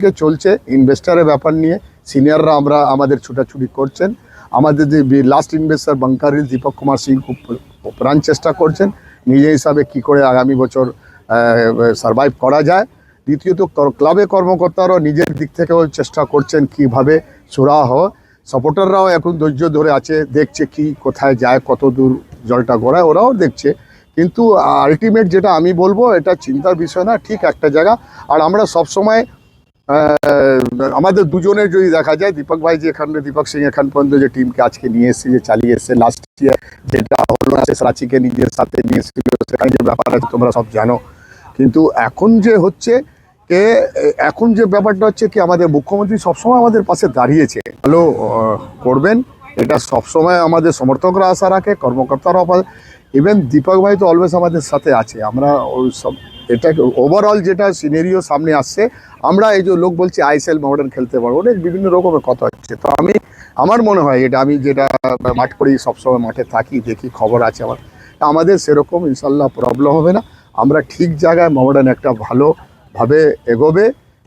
থেকে চলছে ইনভেস্টারের ব্যাপার নিয়ে। সিনিয়ররা আমরা আমাদের ছুটাছুটি করছেন। আমাদের যে লাস্ট ইনভেস্টার বাংকারিল দীপক কুমার সিং খুব প্রাণ চেষ্টা করছেন। নিজে হিসাবে কি করে আগামী বছর সার্ভাইভ করা যায়। দ্বিতীয়ত ক্লাবে কর্মকর্তারাও নিজের দিক থেকেও চেষ্টা করছেন কীভাবে সুরাহ সাপোর্টাররাও এখন ধৈর্য ধরে আছে, দেখছে কি কোথায় যায়, কত দূর জলটা গড়ায়, ওরাও দেখছে। কিন্তু আলটিমেট যেটা আমি বলব, এটা চিন্তার বিষয় না, ঠিক একটা জায়গা। আর আমরা সবসময় আমাদের দুজনের যদি দেখা যায়, দীপক ভাই যে এখানে দীপক সিং এখান পর্যন্ত যে টিমকে আজকে নিয়ে এসেছে, যে চালিয়ে এসছে লাস্ট ইয়ার যেটা হলো না রাঁচিকে নিজের সাথে নিয়ে এসেছিল, সেখানে যে ব্যাপার আছে, তোমরা সব জানো। কিন্তু এখন যে হচ্ছে কে, এখন যে ব্যাপারটা হচ্ছে কি, আমাদের মুখ্যমন্ত্রী সবসময় আমাদের পাশে দাঁড়িয়েছে। ভালো করবেন, এটা সবসময় আমাদের সমর্থকরা আশা রাখে, কর্মকর্তারাও ইভেন দীপক ভাই তো অলওয়েজ আমাদের সাথে আছে, আমরা ওই সব এটা ওভারঅল যেটা সিনেরিও সামনে আসছে, আমরা এই যে লোক বলছি আইএসএল মডার্ন খেলতে পারব, অনেক বিভিন্ন রকমের কথা হচ্ছে। তো আমি, আমার মনে হয় এটা, আমি যেটা মাঠ করি সবসময় মাঠে থাকি, দেখি খবর আছে আমার। আমাদের সেরকম ইনশাল্লাহ প্রবলেম হবে না। আমরা ঠিক জায়গায় মডার্ন একটা ভালোভাবে এগোবে,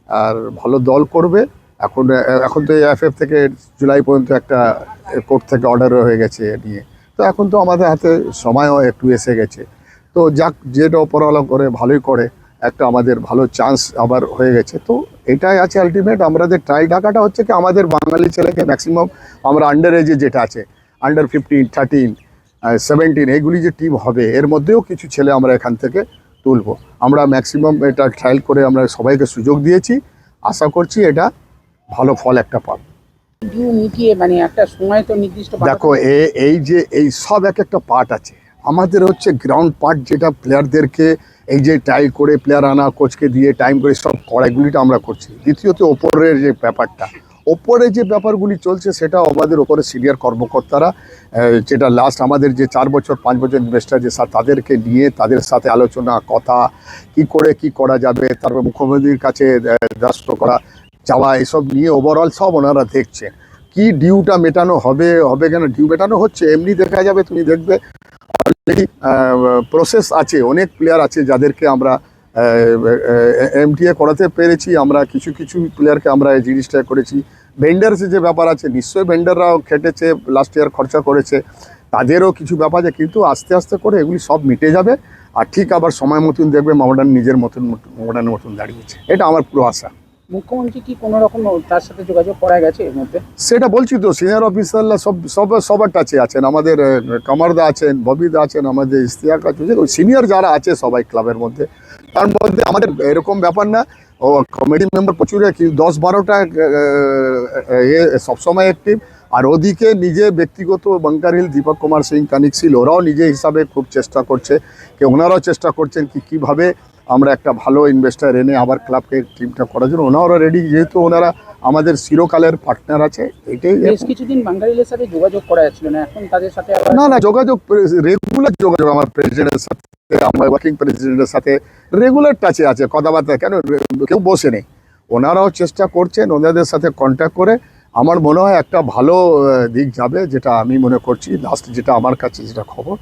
আর ভালো দল করবে। এখন এখন তো এফএফ থেকে জুলাই পর্যন্ত একটা কোর্ট থেকে অর্ডার হয়ে গেছে নিয়ে। তো এখন তো আমাদের হাতে সময়ও একটু এসে গেছে। তো যাক যেটা ওপরওয়ালা করে ভালোই করে একটা আমাদের ভালো চান্স আবার হয়ে গেছে। তো এটাই আছে আলটিমেট আমাদের ট্রাই টাকাটা হচ্ছে কি আমাদের বাঙালি ছেলেকে ম্যাক্সিমাম আমরা আন্ডার এজে যেটা আছে আন্ডার ফিফটিন থার্টিন সেভেন্টিন এইগুলি যে টিম হবে এর মধ্যেও কিছু ছেলে আমরা এখান থেকে তুলবো। আমরা ম্যাক্সিমাম এটা ট্রায়াল করে আমরা সবাইকে সুযোগ দিয়েছি। আশা করছি এটা ভালো ফল একটা পাবো। মিটিয়ে মানে একটা সময় তো নির্দিষ্ট দেখো এ এই যে এই সব এক একটা পার্ট আছে। আমাদের হচ্ছে গ্রাউন্ড পার্ট যেটা প্লেয়ারদেরকে এই যে টাই করে প্লেয়ার আনা কোচকে দিয়ে টাইম করে সব করা এগুলিটা আমরা করছি। দ্বিতীয়ত ওপরের যে ব্যাপারটা। ওপরে যে ব্যাপারগুলি চলছে সেটা আমাদের ওপরে সিনিয়র কর্মকর্তারা যেটা লাস্ট আমাদের যে চার বছর, পাঁচ বছর ইনভেস্টার যে তাদেরকে নিয়ে তাদের সাথে আলোচনা, কথা, কি করে কি করা যাবে, তারপর মুখ্যমন্ত্রীর কাছে দস্ত করা, যাওয়া, এসব নিয়ে ওভারঅল সব ওনারা দেখছেন। কি ডিউটা মেটানো হবে হবে কেন? ডিউ মেটানো হচ্ছে, এমনি দেখা যাবে, তুমি দেখবে প্রসেস আছে, অনেক প্লেয়ার আছে যাদেরকে আমরা এমটিএ করাতে পেরেছি, আমরা কিছু কিছু প্লেয়ারকে আমরা এই জিনিসটা করেছি। ভেন্ডার্সের যে ব্যাপার আছে, নিশ্চয়ই ভেন্ডাররাও খেটেছে লাস্ট ইয়ার খরচা করেছে, তাদেরও কিছু ব্যাপার আছে, কিন্তু আস্তে আস্তে করে এগুলি সব মিটে যাবে, আর ঠিক আবার সময় মতন দেখবে মডার্ন নিজের মতন মডার্নের মতন দাঁড়িয়েছে। এটা আমার পুরো আশা। মুখ্যমন্ত্রী কি কোনো রকম তার সাথে যোগাযোগ করা গেছে এর মধ্যে? সেটা বলছি তো সিনিয়র অফিসাররা সব সব সবার টাচে আছেন। আমাদের কামারদা আছেন ববিদা আছেন, আমাদের ইস্তিয়াক আছে সিনিয়র যারা আছে সবাই ক্লাবের মধ্যে। তার মধ্যে আমাদের এরকম ব্যাপার না, ও কমিটি মেম্বার প্রচুর দশ বারোটা এ সবসময় অ্যাক্টিভ আর ওদিকে নিজে ব্যক্তিগত বাঙ্কার হিল দীপক কুমার সিং, কানিক ছিল ওরাও নিজে হিসাবে খুব চেষ্টা করছে, কি ওনারাও চেষ্টা করছেন কি কীভাবে আমরা একটা ভালো ইনভেস্টার এনে আবার ক্লাবকে টিমটা করার জন্য ওনারা রেডি যেহেতু ওনারা আমাদের চিরকালের পার্টনার আছে এটাই বেশ কিছুদিন বাঙালিদের সাথে যোগাযোগ করা যাচ্ছিল না এখন তাদের সাথে না না যোগাযোগ রেগুলার যোগাযোগ আমার প্রেসিডেন্টের সাথে আমার ওয়ার্কিং প্রেসিডেন্টের সাথে রেগুলার টাচে আছে কথাবার্তা কেন কেউ বসে নেই। ওনারাও চেষ্টা করছেন ওনাদের সাথে কন্ট্যাক্ট করে আমার মনে হয় একটা ভালো দিক যাবে যেটা আমি মনে করছি লাস্ট যেটা আমার কাছে যেটা খবর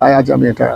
তাই আজ আমি এটা